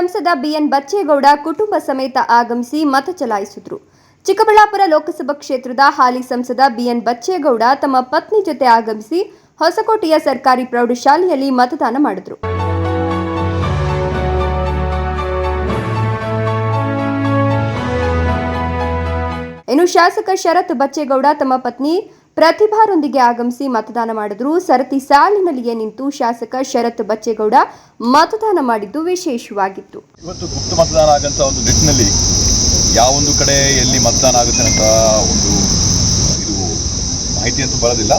ಸಂಸದ ಬಿಎನ್ ಬಚ್ಚೇಗೌಡ ಕುಟುಂಬ ಸಮೇತ ಆಗಮಿಸಿ ಮತ ಚಲಾಯಿಸಿದ್ರು. ಚಿಕ್ಕಬಳ್ಳಾಪುರ ಲೋಕಸಭಾ ಕ್ಷೇತ್ರದ ಹಾಲಿ ಸಂಸದ ಬಿಎನ್ ಬಚ್ಚೇಗೌಡ ತಮ್ಮ ಪತ್ನಿ ಜೊತೆ ಆಗಮಿಸಿ ಹೊಸಕೋಟೆಯ ಸರ್ಕಾರಿ ಪ್ರೌಢಶಾಲೆಯಲ್ಲಿ ಮತದಾನ ಮಾಡಿದ್ರು. ಇನ್ನು ಶಾಸಕ ಶರತ್ ಬಚ್ಚೇಗೌಡ ತಮ್ಮ ಪತ್ನಿ ಪ್ರತಿಭಾರೊಂದಿಗೆ ಆಗಮಿಸಿ ಮತದಾನ ಮಾಡಿದ್ರು. ಸರತಿ ಸಾಲಿನಲ್ಲಿಯೇ ನಿಂತು ಶಾಸಕ ಶರತ್ ಬಚ್ಚೇಗೌಡ ಮತದಾನ ಮಾಡಿದ್ದು ವಿಶೇಷವಾಗಿತ್ತು. ಇವತ್ತು ಗುಪ್ತ ಮತದಾನ ಆಗಂತ ಒಂದು ನಿಟ್ಟಿನಲ್ಲಿ ಯಾವೊಂದು ಕಡೆ ಎಲ್ಲಿ ಮತದಾನ ಆಗುತ್ತೆ ಅಂತ ಒಂದು ಇದು ಮಾಹಿತಿ ಅಂತೂ ಬರೋದಿಲ್ಲ.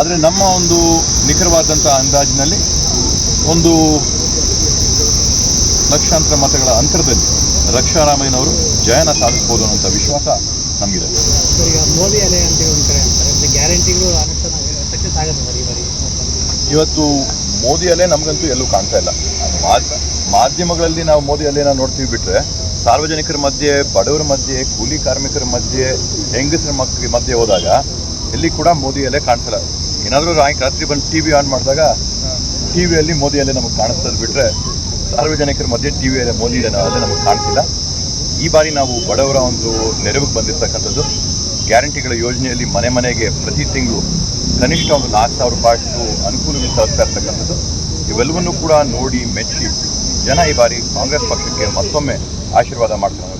ಆದರೆ ನಮ್ಮ ಒಂದು ನಿಖರವಾದಂಥ ಅಂದಾಜಿನಲ್ಲಿ ಒಂದು ಲಕ್ಷಾಂತರ ಮತಗಳ ಅಂತರದಲ್ಲಿ ರಕ್ಷಾರಾಮಯ್ಯನವರು ಜಯನ ಸಾಧಿಸ್ಬೋದು ಅನ್ನೋಂಥ ವಿಶ್ವಾಸ ನಮಗಿದೆ. ಇವತ್ತು ಮೋದಿ ಅಲೆ ನಮಗಂತೂ ಎಲ್ಲೂ ಕಾಣ್ತಾ ಇಲ್ಲ. ಮಾಧ್ಯ- ಮಾಧ್ಯಮಗಳಲ್ಲಿ ನಾವು ಮೋದಿ ಅಲೆನ ನೋಡ್ತೀವಿ ಬಿಟ್ರೆ ಸಾರ್ವಜನಿಕರ ಮಧ್ಯೆ, ಬಡವರ ಮಧ್ಯೆ, ಕೂಲಿ ಕಾರ್ಮಿಕರ ಮಧ್ಯೆ, ಹೆಂಗಸರ ಮಕ್ಕಳ ಮಧ್ಯೆ ಹೋದಾಗ ಎಲ್ಲಿ ಕೂಡ ಮೋದಿ ಅಲೆ ಕಾಣಿಸಲ್ಲ ಏನಾದರೂ ರಾತ್ರಿ ಬಂದು ಟಿ ವಿ ಆನ್ ಮಾಡಿದಾಗ ಟಿ ವಿಯಲ್ಲಿ ಮೋದಿ ಅಲೆ ನಮಗೆ ಕಾಣಿಸ್ತದೆ ಬಿಟ್ರೆ ಸಾರ್ವಜನಿಕರ ಮಧ್ಯೆ ಟಿ ವಿಯಲ್ಲಿ ಮೋದಿ ಅಲೆ ನಮಗೆ ಕಾಣಿಸಿಲ್ಲ ಈ ಬಾರಿ ನಾವು ಬಡವರ ಒಂದು ನೆರವಿಗೆ ಬಂದಿರತಕ್ಕಂಥದ್ದು ಗ್ಯಾರಂಟಿಗಳ ಯೋಜನೆಯಲ್ಲಿ ಮನೆ ಮನೆಗೆ ಪ್ರತಿ ತಿಂಗಳು ಕನಿಷ್ಠ ಒಂದು ನಾಲ್ಕು ಸಾವಿರ ರೂಪಾಯಿಷ್ಟು ಅನುಕೂಲಗಳು ತಲುಪ್ತಾ ಇರ್ತಕ್ಕಂಥದ್ದು. ಇವೆಲ್ಲವನ್ನೂ ಕೂಡ ನೋಡಿ ಮೆಚ್ಚಿ ಜನ ಈ ಬಾರಿ ಕಾಂಗ್ರೆಸ್ ಪಕ್ಷಕ್ಕೆ ಮತ್ತೊಮ್ಮೆ ಆಶೀರ್ವಾದ ಮಾಡ್ತಾರೆ